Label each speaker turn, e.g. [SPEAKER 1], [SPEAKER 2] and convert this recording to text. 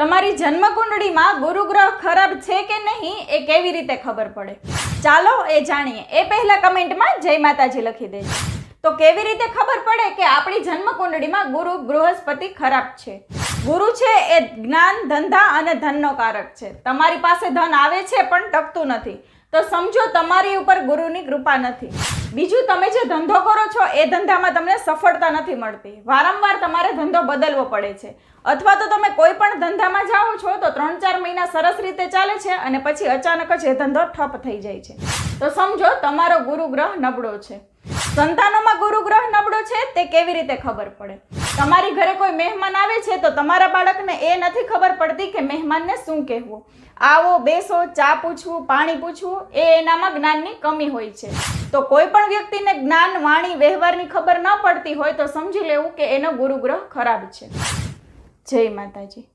[SPEAKER 1] તમારી જન્મકુંડળીમાં ગુરુ ગ્રહ ખરાબ છે કે નહીં એ કેવી રીતે ખબર પડે? ચાલો એ જાણીએ. એ પહેલા કમેન્ટમાં જય માતાજી લખી દેજો. તો કેવી રીતે ખબર પડે કે આપણી જન્મકુંડળીમાં ગુરુ બૃહસ્પતિ ખરાબ છે? ગુરુ છે એ જ્ઞાન, ધંધા અને ધનનો કારક છે. તમારી પાસે ધન આવે છે પણ ટકતું નથી. તો સમજો તમારી ઉપર ગુરુની કૃપા નથી. બીજું તમે જે ધંધો કરો છો, એ ધંધામાં તમને સફળતા નથી મળતી. વારંવાર તમારે ધંધો બદલવો પડે છે. અથવા તો તમે કોઈ પણ ધંધામાં જાઓ છો, તો ત્રણ ચાર મહિના સરસ રીતે ચાલે છે અને પછી અચાનક જ એ ધંધો ઠપ થઈ જાય છે. તો સમજો, તમારો ગુરુ ગ્રહ નબળો છે. સંતાનોમાં ગુરુ ગ્રહ નબળો તે કેવી રીતે ખબર પડે? તમારી ઘરે કોઈ મહેમાન આવે છે તો તમારા બાળકને એ નથી ખબર પડતી કે મહેમાનને શું કહેવું. આવો, બેસો, ચા પૂછવું, પાણી પૂછવું, એ એનામાં જ્ઞાનની કમી હોય છે. તો કોઈ પણ વ્યક્તિને જ્ઞાન, વાણી, વ્યવહારની ખબર ન પડતી હોય તો સમજી લેવું કે એનો ગુરુગ્રહ ખરાબ છે. જય માતાજી.